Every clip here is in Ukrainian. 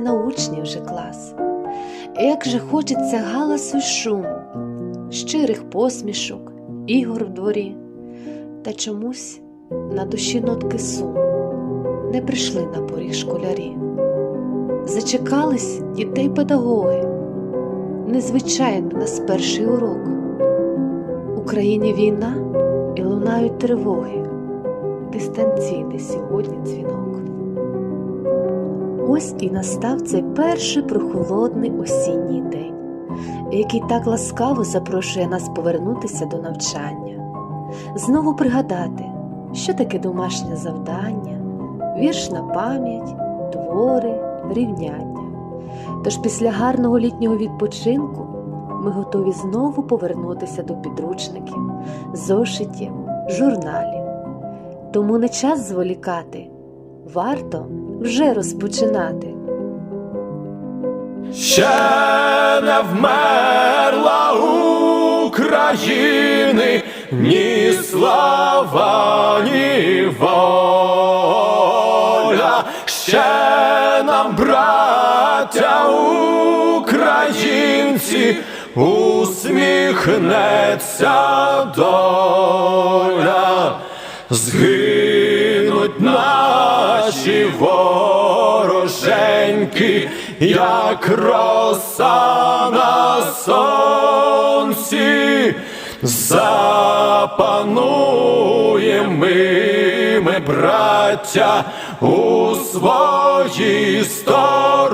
на учнів вже клас. Як же хочеться галасу й шуму, щирих посмішок, ігор в дворі, та чомусь на душі нотки суму не прийшли на поріг школярі. Зачекались дітей педагоги, незвичайно нас перший урок. Україні війна і лунають тривоги, дистанційний сьогодні дзвінок. Ось і настав цей перший прохолодний осінній день, який так ласкаво запрошує нас повернутися до навчання, знову пригадати, що таке домашнє завдання, вірш на пам'ять, твори, рівняння. Тож після гарного літнього відпочинку ми готові знову повернутися до підручників, зошитів, журналів. Тому не час зволікати, варто вже розпочинати. Ще не вмерла України ні слава, ні воля. Ще нам, браття українці, усміхнеться доля. Згинуть наші вороженьки, як роса на сонці, запануєм ми, ми, браття, у своїй сторонці,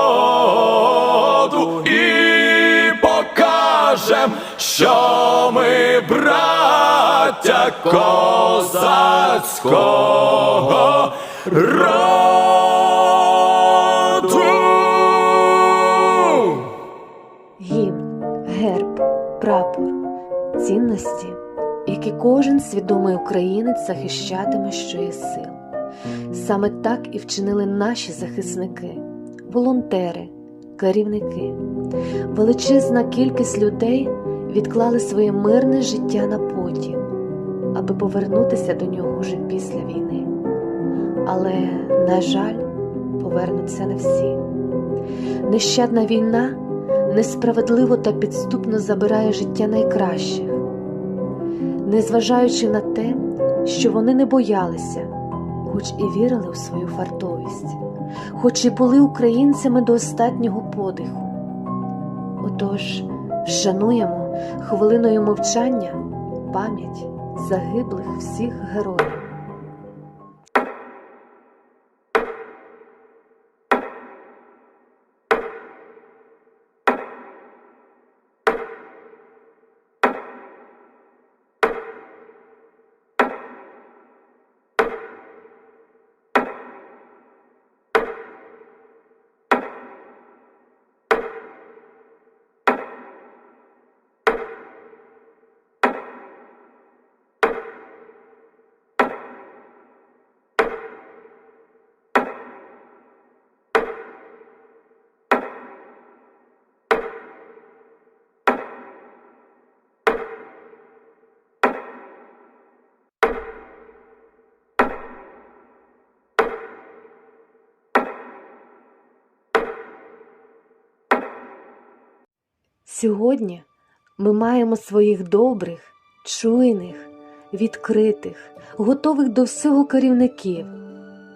покажем, що ми браття козацького роду. Гімн, герб, прапор, цінності, які кожен свідомий українець захищатиме, що є сил. Саме так і вчинили наші захисники, волонтери, керівники. Величезна кількість людей відклали своє мирне життя на потім, аби повернутися до нього вже після війни. Але, на жаль, повернуться не всі. Нещадна війна несправедливо та підступно забирає життя найкращих, незважаючи на те, що вони не боялися, хоч і вірили у свою фартовість, хоч і були українцями до останнього подиху. Отож, вшануємо хвилиною мовчання пам'ять загиблих всіх героїв. Сьогодні ми маємо своїх добрих, чуйних, відкритих, готових до всього керівників,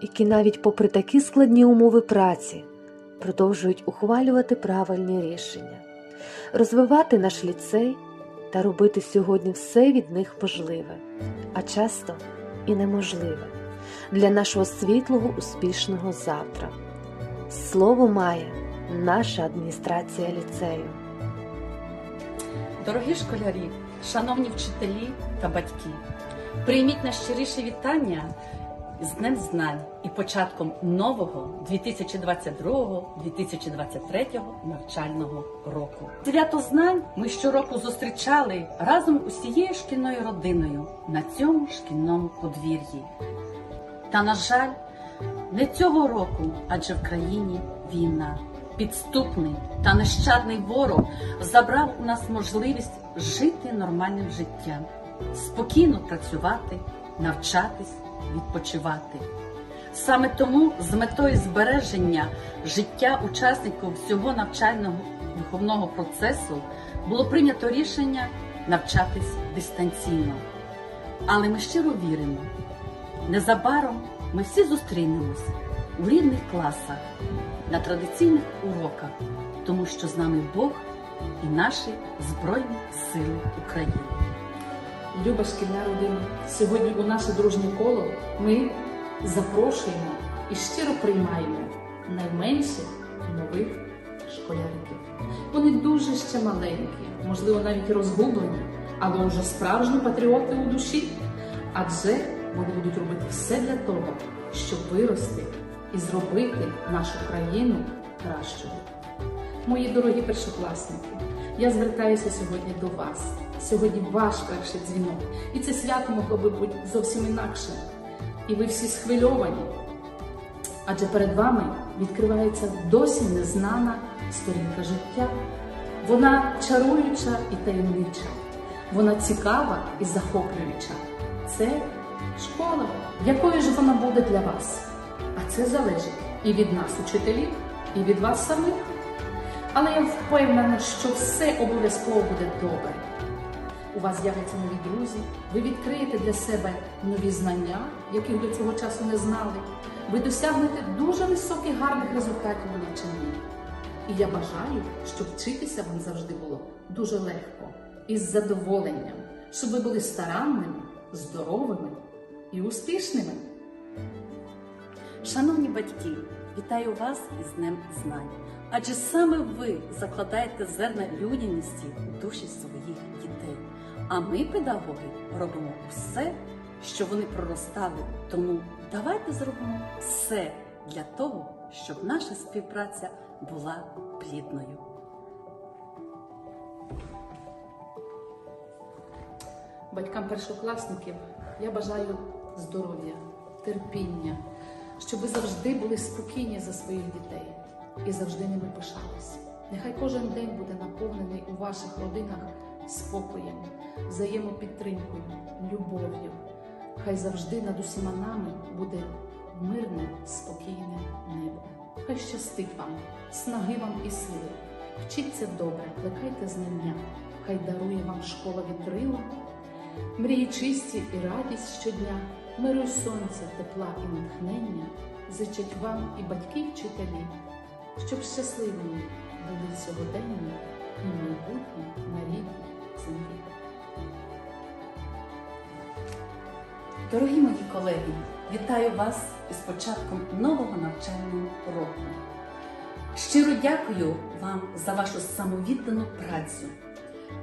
які навіть попри такі складні умови праці продовжують ухвалювати правильні рішення, розвивати наш ліцей та робити сьогодні все від них можливе, а часто і неможливе для нашого світлого успішного завтра. Слово має наша адміністрація ліцею. Дорогі школярі, шановні вчителі та батьки, Прийміть найщиріше вітання з Днем Знань і початком нового 2022-2023 навчального року. Свято знань ми щороку зустрічали разом усією шкільною родиною на цьому шкільному подвір'ї. Та, на жаль, не цього року, адже в країні війна. Підступний та нещадний ворог забрав у нас можливість жити нормальним життям, спокійно працювати, навчатись, відпочивати. Саме тому з метою збереження життя учасників всього навчального виховного процесу було прийнято рішення навчатись дистанційно. Але ми щиро віримо, незабаром ми всі зустрінемось у рідних класах на традиційних уроках, тому що з нами Бог і наші Збройні Сили України. Люба шкільна родина, сьогодні у наше дружнє коло ми запрошуємо і щиро приймаємо найменших нових школяриків. Вони дуже ще маленькі, можливо, навіть розгублені, але вже справжні патріоти у душі. Адже вони будуть робити все для того, щоб вирости і зробити нашу країну кращою. Мої дорогі першокласники, я звертаюся сьогодні до вас. Сьогодні ваш перший дзвінок. І це свято могло би бути зовсім інакше. І ви всі схвильовані. Адже перед вами відкривається досі незнана сторінка життя. Вона чаруюча і таємнича. Вона цікава і захоплююча. Це школа. Якою ж вона буде для вас? А це залежить і від нас, учителів, і від вас самих. Але я впевнена, що все обов'язково буде добре. У вас з'являться нові друзі, ви відкриєте для себе нові знання, яких до цього часу не знали. Ви досягнете дуже високих гарних результатів у навчанні. І я бажаю, щоб вчитися вам завжди було дуже легко і з задоволенням, щоб ви були старанними, здоровими і успішними. Шановні батьки, вітаю вас із Днем Знань. Адже саме ви закладаєте зерна людяності у душі своїх дітей. А ми, педагоги, робимо все, щоб вони проростали. Тому давайте зробимо все для того, щоб наша співпраця була плідною. Батькам першокласників я бажаю здоров'я, терпіння, щоб ви завжди були спокійні за своїх дітей і завжди ними пишались. Нехай кожен день буде наповнений у ваших родинах спокоєм, взаємопідтримкою, любов'ю. Хай завжди над усіма нами буде мирне, спокійне небо. Хай щастить вам, снаги вам і сили. Вчіться добре, плекайте знання, хай дарує вам школа вітрила, мрії чисті і радість щодня, миру й сонця, тепла і натхнення зичать вам і батьки, вчителі, щоб щасливими були сьогодення і майбутнє на рідній землі. Дорогі мої колеги, вітаю вас із початком нового навчального року. Щиро дякую вам за вашу самовіддану працю,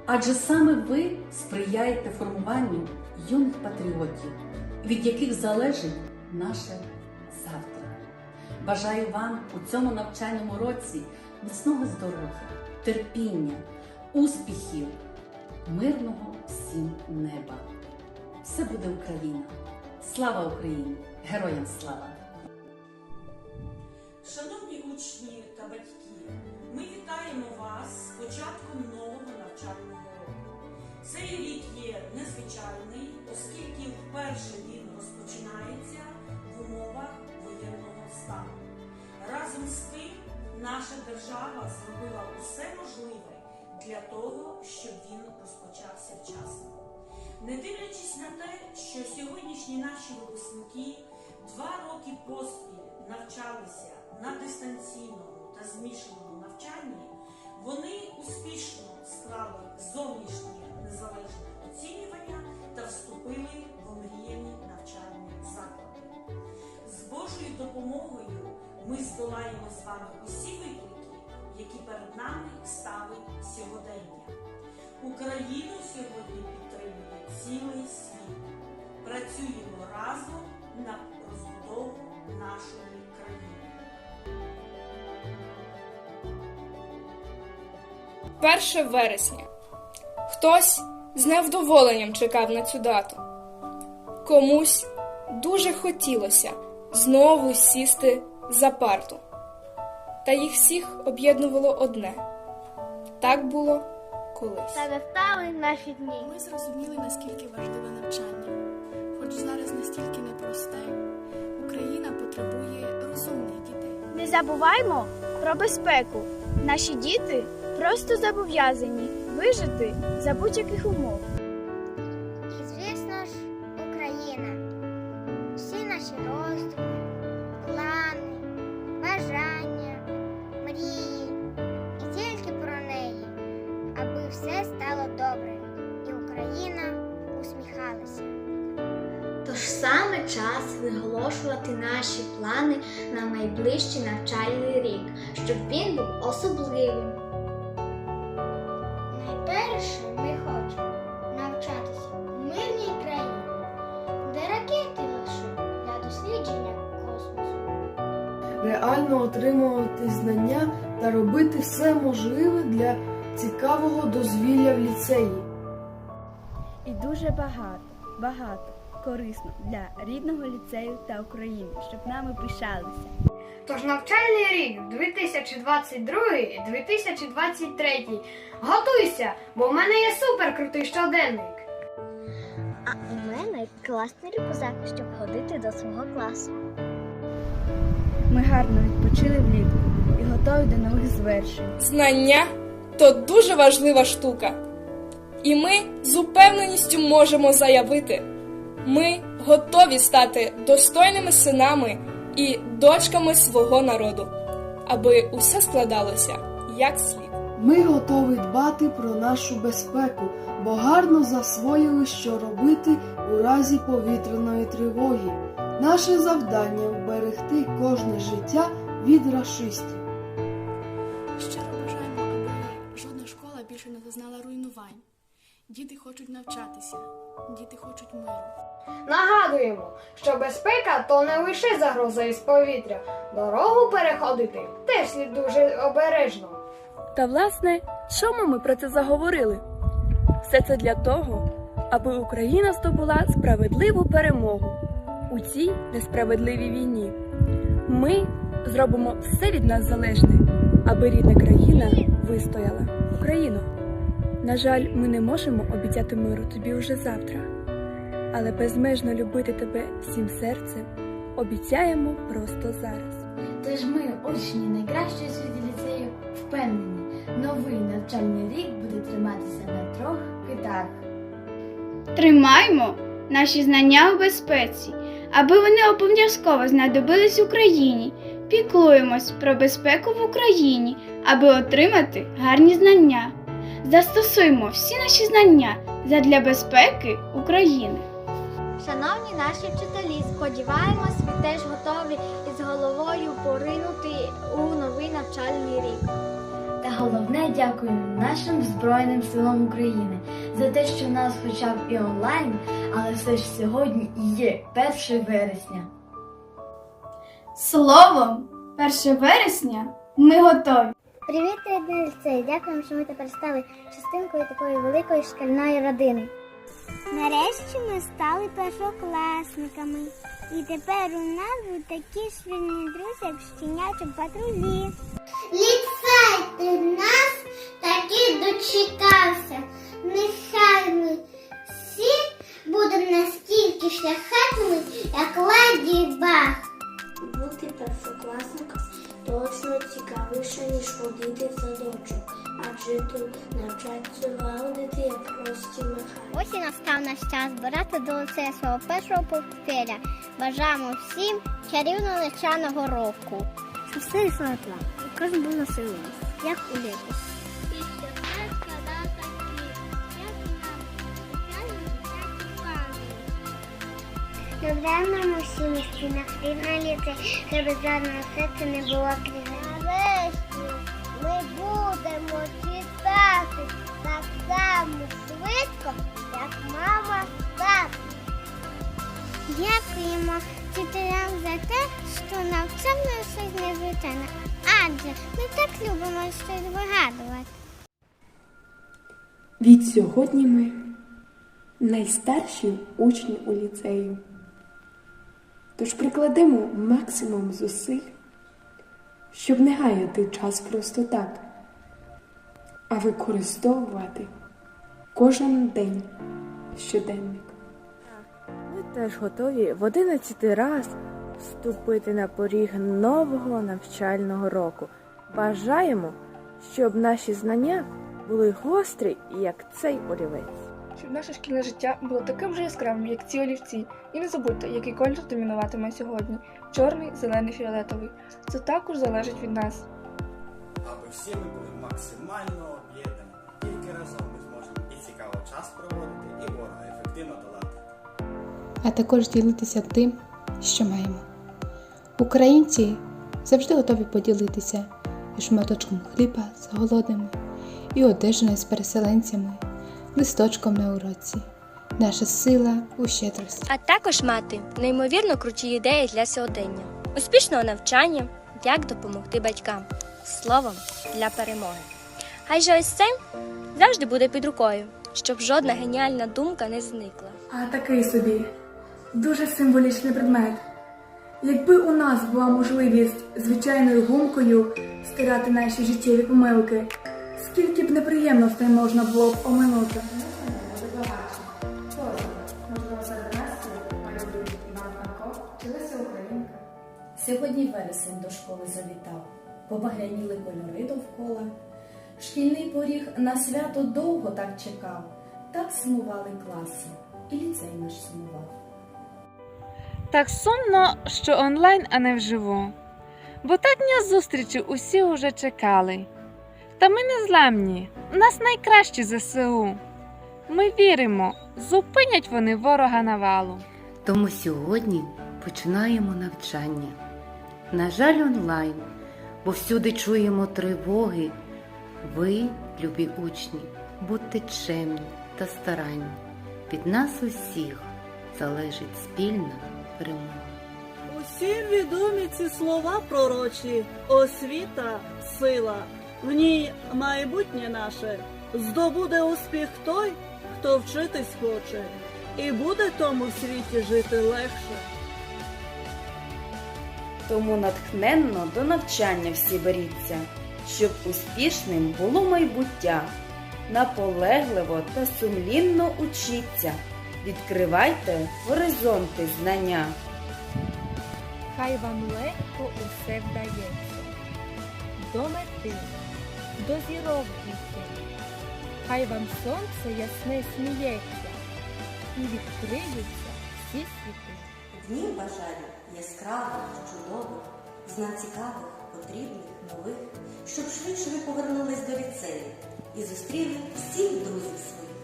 адже саме ви сприяєте формуванню юних патріотів, від яких залежить наше завтра. Бажаю вам у цьому навчальному році міцного здоров'я, терпіння, успіхів, мирного всім неба. Все буде Україна! Слава Україні! Героям слава! Шановні учні та батьки, ми вітаємо вас з початком нового навчального. Цей рік є незвичайний, оскільки вперше він розпочинається в умовах воєнного стану. Разом з тим, наша держава зробила усе можливе для того, щоб він розпочався вчасно. Не дивлячись на те, що сьогоднішні наші випускники два роки поспіль навчалися на дистанційному та змішаному навчанні, вони успішно склали зовнішнє незалежне оцінювання та вступили в омріяні навчальні заклади. З Божою допомогою ми здолаємо з вами усі виклики, які перед нами ставить сьогодення. Україну сьогодні підтримує цілий світ. працюємо разом на розбудову нашої країни. 1 вересня. Хтось з невдоволенням чекав на цю дату. Комусь дуже хотілося знову сісти за парту. Та їх всіх об'єднувало одне. Так було колись. Та настали наші дні. Ми зрозуміли, наскільки важливе навчання, хоч зараз настільки непросте. Україна потребує розумних дітей. Не забуваймо про безпеку. Наші діти просто зобов'язані вижити за будь-яких умов. І, звісно ж, Україна. Всі наші роздуми, плани, бажання, мрії. І тільки про неї, аби все стало добре, і Україна усміхалася. Тож саме час виголошувати наші плани на найближчий навчальний рік, щоб він був особливим. Реально отримувати знання та робити все можливе для цікавого дозвілля в ліцеї. І дуже багато, багато корисно для рідного ліцею та України, щоб нами пишалися. Тож навчальний рік 2022-2023. Готуйся, бо в мене є супер крутий щоденник. А у мене класний рюкзак, щоб ходити до свого класу. Ми гарно відпочили влітку і готові до нових звершень. Знання то дуже важлива штука. І ми з упевненістю можемо заявити: ми готові стати достойними синами і дочками свого народу, аби усе складалося як слід. Ми готові дбати про нашу безпеку, бо гарно засвоїли, що робити у разі повітряної тривоги. Наше завдання вберегти кожне життя від рашистів. Щиро бажаємо, аби жодна школа більше не зазнала руйнувань. Діти хочуть навчатися, діти хочуть миру. Нагадуємо, що безпека то не лише загроза із повітря. Дорогу переходити теж слід дуже обережно. Та власне, чому ми про це заговорили? Все це для того, аби Україна здобула справедливу перемогу у цій несправедливій війні. Ми зробимо все від нас залежне, аби рідна країна вистояла. Україно, на жаль, ми не можемо обіцяти миру тобі уже завтра, але безмежно любити тебе всім серцем обіцяємо просто зараз. Тож ми, учні найкращої світі ліцею, впевнені, новий навчальний рік буде триматися на трьох китах. Тримаймо наші знання у безпеці, аби вони обов'язково знадобились Україні. Піклуємось про безпеку в Україні, аби отримати гарні знання. Застосуємо всі наші знання задля безпеки України. Шановні наші вчителі, сподіваємось, ви теж готові із головою поринути у новий навчальний рік. Головне дякуємо нашим Збройним силам України за те, що в нас хоча б і онлайн, але все ж сьогодні є 1 вересня. Словом, 1 вересня ми готові. Привіт, рідний ліцей! Дякуємо, що ми тепер стали частинкою такої великої шкільної родини. Нарешті ми стали першокласниками. І тепер у нас такі швильні друзі, як в щенячому патрулі. Ліцей, ти нас таки дочекався. Нехай ми всі будемо настільки шляхетними, як леді Баг. Бути першокласником точно цікавіше, ніж ходити в садочок, адже тут навчаться лагодити прості механіки. Ось і настав наш час збирати до лицею свого першого портфеля. Бажаємо всім чарівного навчального року. Щоб все йшло план, і кожен був як у що все як нам, дитячі плани. Добре усі місці на рівна ліцей, щоб жодного серця не було криве. Будемо читати так само швидко, як мама з татом. Дякуємо вчителям за те, що навчав нас щось незвичайне. Адже ми так любимо щось вигадувати. Відсьогодні ми найстарші учні у ліцею. Тож прикладемо максимум зусиль, щоб не гаяти час просто так, а використовувати кожен день щоденник. Ми теж готові в одинадцятий раз вступити на поріг нового навчального року. Бажаємо, щоб наші знання були гострі, як цей олівець. Щоб наше шкільне життя було таким же яскравим, як ці олівці. І не забудьте, який колір домінуватиме сьогодні: чорний, зелений, фіолетовий. Це також залежить від нас. аби всі ми були максимально а також ділитися тим, що маємо. Українці завжди готові поділитися і шматочком хліба з голодними, і одежею з переселенцями, листочком на уроці. Наша сила у щедрості. а також мати неймовірно круті ідеї для сьогодення, успішного навчання, як допомогти батькам, словом для перемоги. Хай же ось це завжди буде під рукою, щоб жодна геніальна думка не зникла. А такий собі дуже символічний предмет. Якби у нас була можливість звичайною гумкою стирати наші життєві помилки, скільки б неприємностей можна було б оминути. Сьогодні вересень до школи завітав, побагряніли кольори довкола. Шкільний поріг на свято довго так чекав, так сумували класи, і ліцей наш сумував. Так сумно, що онлайн, а не вживу. Бо так дня зустрічі усі уже чекали. Та ми не зламні, у нас найкращі ЗСУ. Ми віримо, зупинять вони ворога навалу. Тому сьогодні починаємо навчання. На жаль, онлайн, бо всюди чуємо тривоги. Ви, любі учні, будьте чемні та старанні. Від нас усіх залежить спільна перемога. Усім відомі ці слова пророчі, освіта, сила. В ній майбутнє наше здобуде успіх той, хто вчитись хоче, і буде тому світі жити легше. Тому натхненно до навчання всі беріться, щоб успішним було майбуття. Наполегливо та сумлінно учіться, відкривайте горизонти знання. Хай вам легко усе вдається, до мети, до зірок дійти. Хай вам сонце ясне сміється, і відкриються всі світи. Днів бажаю яскравих, чудових, знань цікавих, потрібних, нових, щоб швидше ви повернулись до ліцею і зустріли всіх друзів своїх.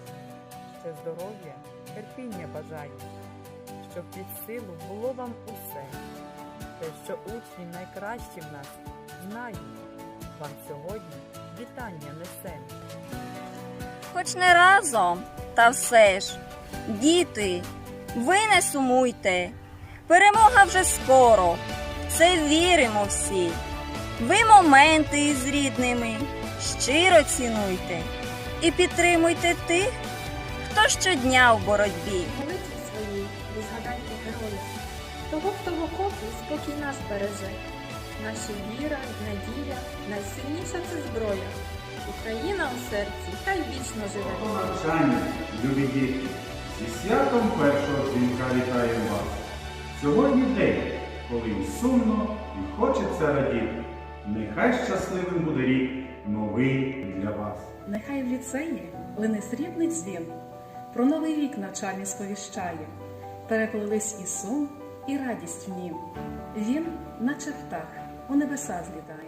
Ще здоров'я, терпіння бажаю, щоб під силу було вам усе. Те, що учні найкращі в нас, знаю, вам сьогодні вітання несем. Хоч не разом, та все ж. Діти, ви не сумуйте. Перемога вже скоро. Це віримо всі. Ви моменти із рідними щиро цінуйте і підтримуйте тих, щодня в боротьбі. Молитві свої, ви згадайте героїв. Того, хто в окопі спокій нас береже. Наша віра, надія, найсильніша це зброя. Україна у серці, хай вічно живе. Навчання, любі діти, зі святом першого дзвінка вітаю вас. Сьогодні день, коли і сумно, і хочеться радіти. Нехай щасливим буде рік новий для вас. Нехай в ліцеї лине срібний дзвін, про новий рік навчальний сповіщає, переплились і сум, і радість в нім. Він, наче птах, у небеса злітає.